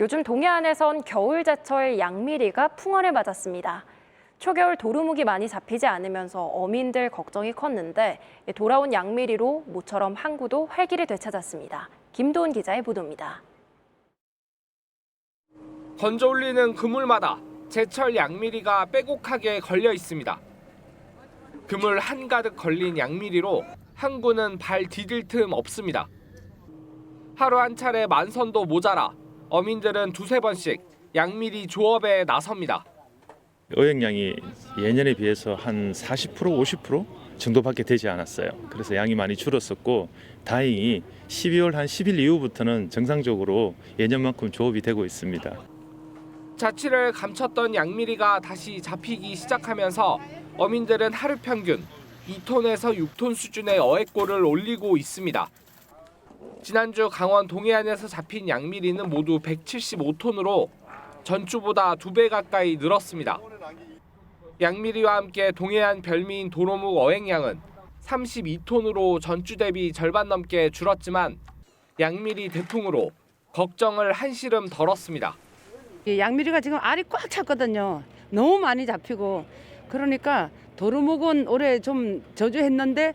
요즘 동해안에선 겨울 제철 양미리가 풍어를 맞았습니다. 초겨울 도루묵이 많이 잡히지 않으면서 어민들 걱정이 컸는데 돌아온 양미리로 모처럼 항구도 활기를 되찾았습니다. 김도훈 기자의 보도입니다. 건져 올리는 그물마다 제철 양미리가 빼곡하게 걸려 있습니다. 그물 한가득 걸린 양미리로 항구는 발 디딜 틈 없습니다. 하루 한 차례 만선도 모자라 어민들은 두세 번씩 양미리 조업에 나섭니다. 어획량이 예년에 비해서 한 40% 50% 정도밖에 되지 않았어요. 그래서 양이 많이 줄었었고 다행히 12월 한 10일 이후부터는 정상적으로 예년만큼 조업이 되고 있습니다. 자취를 감췄던 양미리가 다시 잡히기 시작하면서 어민들은 하루 평균 2톤에서 6톤 수준의 어획고를 올리고 있습니다. 지난주 강원 동해안에서 잡힌 양미리는 모두 175톤으로 전주보다 두배 가까이 늘었습니다. 양미리와 함께 동해안 별미인 도로묵 어획량은 32톤으로 전주 대비 절반 넘게 줄었지만 양미리 대풍으로 걱정을 한시름 덜었습니다. 이 양미리가 지금 알이 꽉 찼거든요. 너무 많이 잡히고 그러니까 도루묵은 올해 좀 저조했는데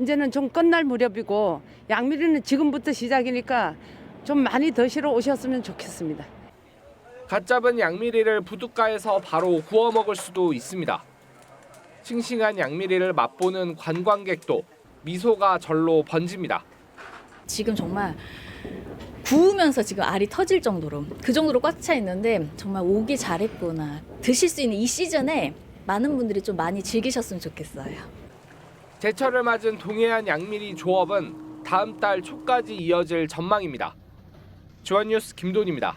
이제는 좀 끝날 무렵이고 양미리는 지금부터 시작이니까 좀 많이 드시러 오셨으면 좋겠습니다. 갓 잡은 양미리를 부둣가에서 바로 구워 먹을 수도 있습니다. 싱싱한 양미리를 맛보는 관광객도 미소가 절로 번집니다. 지금 정말 구우면서 지금 알이 터질 정도로 그 정도로 꽉 차 있는데 정말 오기 잘했구나 드실 수 있는 이 시즌에 많은 분들이 좀 많이 즐기셨으면 좋겠어요. 제철을 맞은 동해안 양미리 조업은 다음 달 초까지 이어질 전망입니다. 주한뉴스 김돈입니다.